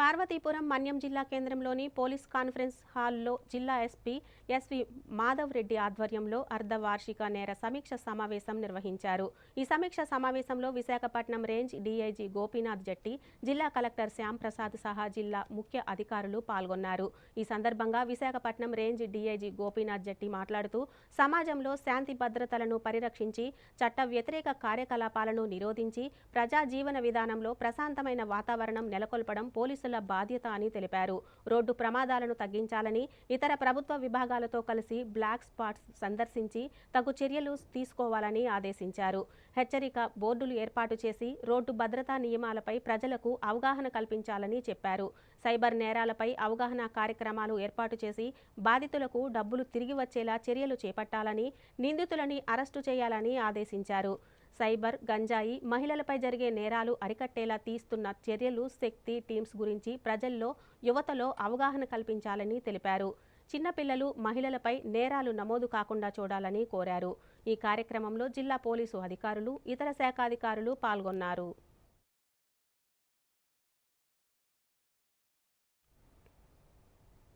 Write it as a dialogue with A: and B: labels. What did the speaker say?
A: పార్వతీపురం మన్యం జిల్లా కేంద్రంలోని police conference హాల్లో జిల్లా ఎస్పీ ఎస్వి మాధవ్ రెడ్డి ఆధ్వర్యంలో అర్ధవార్షిక నేర సమీక్ష సమావేశం నిర్వహించారు. ఈ సమీక్ష సమావేశంలో విశాఖపట్నం రేంజ్ డీఐజీ గోపీనాథ్ జట్టి జిల్లా కలెక్టర్ శ్యాంప్రసాద్ సహా జిల్లా ముఖ్య అధికారులు పాల్గొన్నారు. ఈ సందర్భంగా విశాఖపట్నం రేంజ్ డీఐజీ గోపీనాథ్ జట్టి మాట్లాడుతూ సమాజంలో శాంతి భద్రతలను పరిరక్షించి చట్ట వ్యతిరేక కార్యకలాపాలను నిరోధించి ప్రజా జీవన విధానంలో ప్రశాంతమైన వాతావరణం నెలకొల్పడం పోలీసుల బాధ్యత అని తెలిపారు. రోడ్డు ప్రమాదాలను తగ్గించాలని ఇతర ప్రభుత్వ విభాగాలతో కలిసి బ్లాక్ స్పాట్స్ సందర్శించి తగు చర్యలు తీసుకోవాలని ఆదేశించారు. హెచ్చరిక బోర్డులు ఏర్పాటు చేసి రోడ్డు భద్రతా నియమాలపై ప్రజలకు అవగాహన కల్పించాలని చెప్పారు. సైబర్ నేరాలపై అవగాహన కార్యక్రమాలు ఏర్పాటు చేసి బాధితులకు డబ్బులు తిరిగి వచ్చేలా చర్యలు చేపట్టాలని నిందితులని అరెస్టు చేయాలని ఆదేశించారు. సైబర్ గంజాయి మహిళలపై జరిగే నేరాలు అరికట్టేలా తీస్తున్న చర్యలు శక్తి టీమ్స్ గురించి ప్రజల్లో యువతలో అవగాహన కల్పించాలని తెలిపారు. చిన్నపిల్లలు మహిళలపై నేరాలు నమోదు కాకుండా చూడాలని కోరారు. ఈ కార్యక్రమంలో జిల్లా పోలీసు అధికారులు ఇతర శాఖాధికారులు పాల్గొన్నారు.